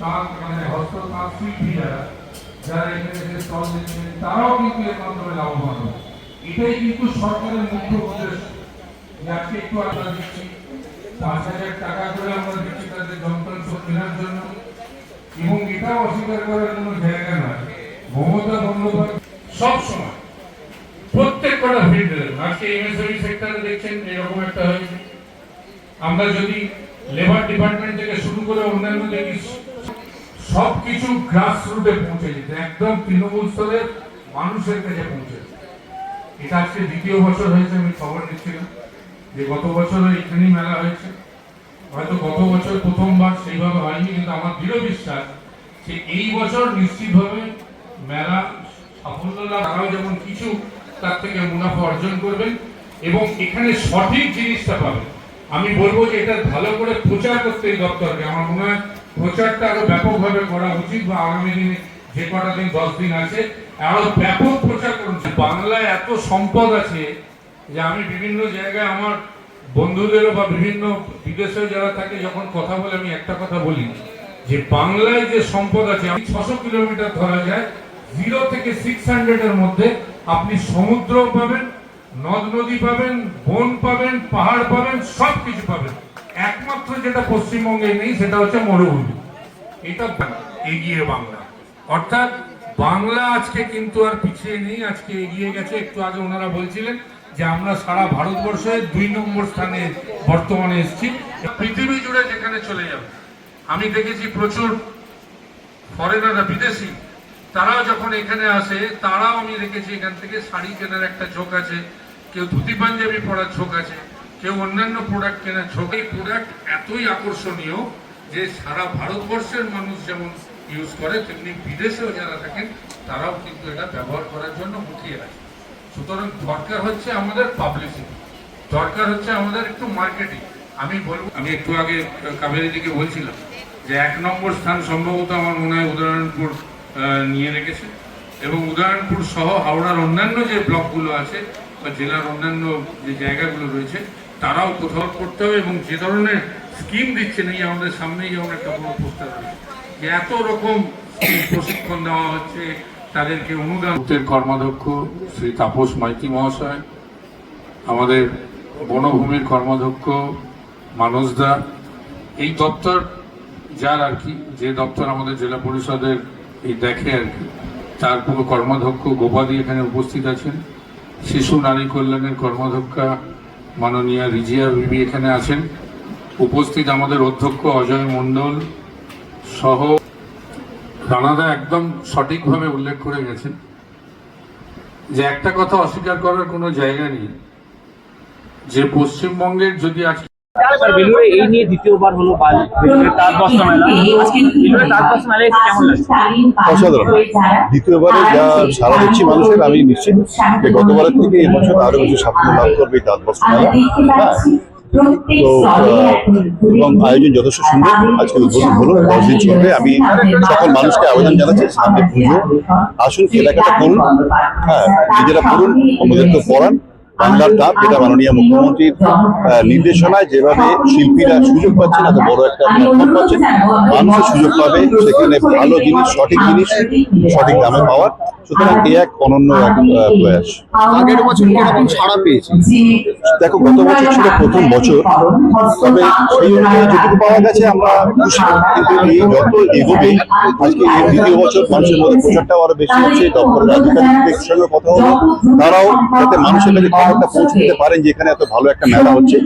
তাঁত মানে হস্ত তাঁত শিল্পী যারা এখানে এসে স্টল দিচ্ছেন তারাও কিন্তু এর মাধ্যমে লাভবান। এটাই কিন্তু সরকারের মুখ্য উদ্দেশ্য। আজকে একটু আমরা দিচ্ছি, পাঁচ হাজার টাকা করে আমরা দিচ্ছি তাদের যন্ত্রাংশ কেনার জন্য, এবং এটাও অস্বীকার করার কোনো জায়গা নয় মমতা বন্দ্যোপাধ্যায় সবসময় প্রত্যেক কটা ফিল্ডে আজকে এমএসএমই সেক্টরে দেখছেন, এরকম একটা হয়েছে। আমরা যদি লেবার ডিপার্টমেন্ট থেকে শুরু করে অন্যান্য দেখি সব কিছু গ্রাস পৌঁছে যেতে, একদম তৃণমূল স্তরের মানুষের কাছে পৌঁছে এটা আজকে দ্বিতীয় বছর হয়েছে, আমি খবর নিচ্ছিলাম যে গত বছরও এখানেই মেলা হয়েছে। হয়তো গত বছর প্রথমবার সেইভাবে হয়নি, কিন্তু আমার দৃঢ় বিশ্বাস যে এই বছর নিশ্চিতভাবে মেলা সাফল্য লাভ তারাও যেমন কিছু, তার থেকে মুনাফা অর্জন করবেন এবং এখানে সঠিক জিনিসটা পাবেন। আমি বলব যে এটা ভালো করে প্রচার করতে এই দপ্তরকে। আমার মনে হয় প্রচারটা আরও ব্যাপকভাবে করা উচিত বা আগামী দিনে যে কটা দিন, দশ দিন আছে, আরও ব্যাপক প্রচার করুন বাংলায় এত সম্পদ আছে যে আমি বিভিন্ন জায়গায় আমার বন্ধুদেরও বা বিভিন্ন বিদেশে যারা থাকে, যখন কথা বলে আমি একটা কথা বলি যে বাংলায় যে সম্পদ আছে, আমি ছশো কিলোমিটার ধরা যায় জিরো থেকে সিক্স হান্ড্রেড এর মধ্যে আপনি সমুদ্র পাবেন নদ নদী পাবেন, বন পাবেন, পাহাড় পাবেন সব কিছু পাবেন। একমাত্র যেটা পশ্চিমবঙ্গে নেই, সেটা হচ্ছে মরুভূমি। এটা এগিয়ে বাংলা। অর্থাৎ বাংলা আজকে কিন্তু আর পিছিয়ে নেই, আজকে এগিয়ে গেছে। একটু আগে ওনারা বলছিলেন যে আমরা সারা ভারতবর্ষে দুই নম্বর স্থানে বর্তমানে এসেছি। পৃথিবী জুড়ে যেখানে চলে যাবে। আমি দেখেছি প্রচুর ফরেনাররা বিদেশি তারাও যখন এখানে আসে, তারাও আমি দেখেছি এখান থেকে শাড়ি কেনার একটা ঝোঁক আছে, কেউ ধুতি পাঞ্জাবি পরার ঝোঁক আছে, কেউ অন্যান্য প্রোডাক্ট কেনার ঝোঁক। এই প্রোডাক্ট এতই আকর্ষণীয় যে সারা ভারতবর্ষের মানুষ যেমন ইউজ করে, তেমনি বিদেশেও যারা থাকেন, তারাও কিন্তু এটা ব্যবহার করার জন্য মুখিয়ে আছে সুতরাং দরকার হচ্ছে আমাদের পাবলিসিটি দরকার হচ্ছে আমাদের একটু মার্কেটিং আমি বলব, আমি একটু আগে কাবেরী দিকে বলছিলাম যে এক নম্বর স্থান সম্ভবত আমার মনে হয় উদাহরণপুর নিয়ে রেখেছে। এবং উদাহরণপুর সহ হাওড়ার অন্যান্য যে ব্লকগুলো আছে বা জেলার অন্যান্য যে জায়গাগুলো রয়েছে, তারাও কোথাও করতে হবে এবং যে ধরনের স্কিম দিচ্ছেন, এই আমাদের সামনেই যেমন একটা বড় পোস্টার রয়েছে, যে এত রকম প্রশিক্ষণ দেওয়া হচ্ছে, তাদেরকে অনুদান কর্মাধ্যক্ষ শ্রী তাপস মাইতি মহাশয়, আমাদের বনভূমির কর্মাধ্যক্ষ মানস দা, এই দপ্তর যার আর কি, যে দপ্তর আমাদের জেলা পরিষদের এই দেখে আর কি কর্মাধ্যক্ষ গোপাদি এখানে উপস্থিত আছেন। শিশু নারী কল্যাণের কর্মাধ্যক্ষা মাননীয়া রিজিয়া বিবি এখানে আছেন। উপস্থিত আমাদের অধ্যক্ষ অজয় মণ্ডল সহ রানাদা একদম সঠিকভাবে উল্লেখ করে গেছেন যে একটা কথা অস্বীকার করার কোনো জায়গা নেই। যে পশ্চিমবঙ্গের যদি আজকে দ্বিতীয়বার যা সারা দিচ্ছি মানুষের আমি নিশ্চিত যে গতবারের থেকে এই বছর আরও বেশি সাফল্য লাভ করবে তাঁত বস্ত্র হ্যাঁ। এবং আয়োজন যথেষ্ট সুন্দর। আজকে উদ্বোধন হলো, দশ দিন চলবে। আমি সকল মানুষকে আবেদন জানাচ্ছি, সামনে পুজো। আসুন, কেনাকাটা করুন। হ্যাঁ নিজেরা পড়ুন অন্যদেরকে পড়ান বাংলার তাপ যেটা মাননীয় মুখ্যমন্ত্রীর আহ, নির্দেশনায় যেভাবে শিল্পীরা সুযোগ পাচ্ছেন এত বড় একটা প্ল্যাটফর্ম পাচ্ছেন। মানুষের সুযোগ পাবে সেখানে ভালো জিনিস সঠিক জিনিস সঠিক দামে পাওয়ার। সুতরাং এই এক অনন্য এক প্রয়াস। আগের বছর কীরকম সাড়া পেয়েছে। দেখো গত বছর ছিল প্রথম বছর তবে সেই অনুযায়ী যেটুকু পাওয়া গেছে আমরা খুশি। কিন্তু এই যত এগোবে আজকে এই দ্বিতীয় বছর মানুষের মধ্যে প্রচারটাও আরও বেশি হচ্ছে দপ্তরের আধিকারিকদের সঙ্গে কথা হলো তারাও যাতে মানুষের কাছে খবরটা পৌঁছে দিতে পারেন যে এখানে এত ভালো একটা মেলা হচ্ছে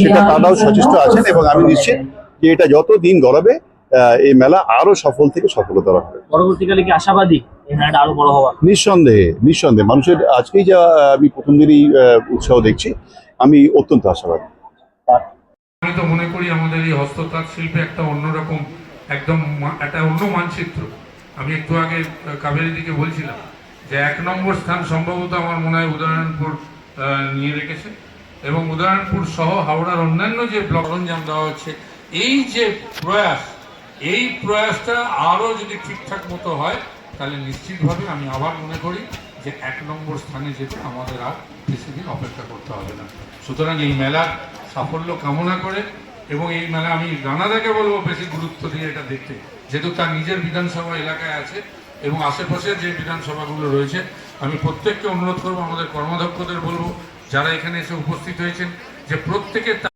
সেটা তারাও সচেষ্ট আছেন এবং আমি নিশ্চিত যে এটা যত দিন গড়াবে এই মেলা আরও সফল থেকে সফলতর হবে পরবর্তীকালে কি আশাবাদী আরও বড় হওয়ার? নিঃসন্দেহে নিঃসন্দেহে। মানুষের আজকেই যা আমি প্রথম দিনই উৎসাহ দেখছি আমি অত্যন্ত আশাবাদী। আমি তো মনে করি আমাদের এই হস্ততাঁত শিল্পে একটা অন্যরকম একদম একটা অন্য মানচিত্র। আমি একটু আগে কাবেরী দিকে বলছিলাম যে এক নম্বর স্থান সম্ভবত আমার মনে হয় উদাহরণপুর নিয়ে রেখেছে। এবং উদাহরণপুর সহ হাওড়ার অন্যান্য যে ব্লক সরঞ্জাম দেওয়া হচ্ছে, এই যে প্রয়াস, এই প্রয়াসটা আরও যদি ঠিকঠাক মতো হয়, তাহলে নিশ্চিতভাবে আমি আবার মনে করি যে এক নম্বর স্থানে যেতে আমাদের আর বেশি দিন অপেক্ষা করতে হবে না। সুতরাং এই মেলার সাফল্য কামনা করে এবং এই মেলা আমি রানাদাকে বলব বেশি গুরুত্ব দিয়ে এটা দেখতে, যেহেতু তার নিজের বিধানসভা এলাকায় আছে এবং আশেপাশের যে বিধানসভাগুলো রয়েছে, আমি প্রত্যেককে অনুরোধ করব, আমাদের কর্মাধ্যক্ষদের বলব, যারা এখানে এসে উপস্থিত হয়েছেন, যে প্রত্যেকে